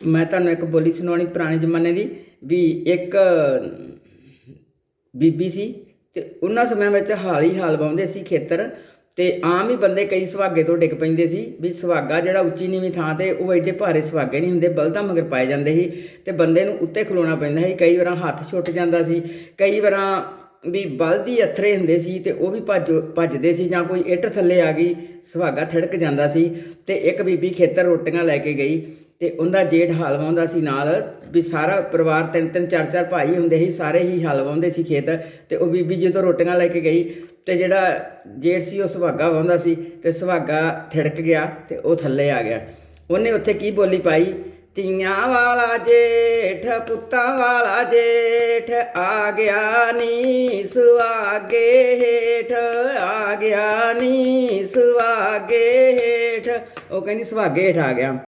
ਮੈਂ ਤੁਹਾਨੂੰ ਇੱਕ ਬੋਲੀ ਸੁਣਾਉਣੀ ਪੁਰਾਣੇ ਜ਼ਮਾਨੇ ਦੀ, ਵੀ ਇੱਕ ਬੀਬੀ ਸੀ ਤੇ ਉਹਨਾਂ ਸਮਿਆਂ ਵਿੱਚ ਹਾਲ ਹੀ ਹਾਲ ਵਾਉਂਦੇ ਸੀ ਖੇਤਰ ਤੇ ਆਮ ਹੀ ਬੰਦੇ ਕਈ ਸੁਹਾਗੇ ਤੋਂ ਡਿੱਗ ਪੈਂਦੇ ਸੀ ਵੀ ਸੁਹਾਗਾ ਜਿਹੜਾ ਉੱਚੀ ਨੀਵੀਂ ਥਾਂ ਤੇ ਉਹ ਐਡੇ ਭਾਰੇ ਸੁਹਾਗੇ ਨਹੀਂ ਹੁੰਦੇ, ਬਲਦਾਂ ਮਗਰ ਪਾਏ ਜਾਂਦੇ ਸੀ ਤੇ ਬੰਦੇ ਨੂੰ ਉੱਤੇ ਖਲੋਣਾ ਪੈਂਦਾ ਸੀ, ਕਈ ਵਾਰਾਂ ਹੱਥ ਛੁੱਟ ਜਾਂਦਾ ਸੀ, ਕਈ ਵਾਰਾਂ ਵੀ ਬਲਦੀ ਅਥਰੇ ਹੁੰਦੇ ਸੀ ਤੇ ਉਹ ਵੀ ਭੱਜ, ਭੱਜਦੇ ਸੀ ਜਾਂ ਕੋਈ ਇੱਟ ਥੱਲੇ ਆ ਗਈ, ਸੁਹਾਗਾ ਥੜਕ ਜਾਂਦਾ ਸੀ ਤੇ ਇੱਕ ਬੀਬੀ ਖੇਤਰ ਰੋਟੀਆਂ ਲੈ ਕੇ ਗਈ ਤੇ ਉਹਦਾ ਜੇਠ ਹਲ ਵਾਉਂਦਾ ਸੀ ਨਾਲ, ਵੀ ਸਾਰਾ ਪਰਿਵਾਰ ਤਿੰਨ ਤਿੰਨ ਚਾਰ ਚਾਰ ਭਾਈ ਹੁੰਦੇ ਸੀ, ਸਾਰੇ ਹੀ ਹਲ ਵਾਉਂਦੇ ਸੀ ਖੇਤ ਤੇ ਉਹ ਬੀਬੀ ਜਦੋਂ ਰੋਟੀਆਂ ਲੈ ਕੇ ਗਈ ਤੇ ਜਿਹੜਾ ਜੇਠ ਸੀ, ਉਹ ਸੁਹਾਗਾ ਵਾਉਂਦਾ ਸੀ ਤੇ ਸੁਹਾਗਾ ਥਿੜਕ ਗਿਆ ਤੇ ਉਹ ਥੱਲੇ ਆ ਗਿਆ। ਉਹਨੇ ਉੱਥੇ ਕੀ ਬੋਲੀ ਪਾਈ? ਤੀਆਂ ਵਾਲਾ ਜੇਠ, ਪੁੱਤਾਂ ਵਾਲਾ ਜੇਠ, ਆ ਗਿਆ ਨੀ ਸੁਹਾਗੇ ਹੇਠ, ਆ ਗਿਆ ਨੀ ਸੁਹਾਗੇ ਹੇਠ। ਉਹ ਕਹਿੰਦੀ ਸੁਹਾਗੇ ਹੇਠ ਆ ਗਿਆ।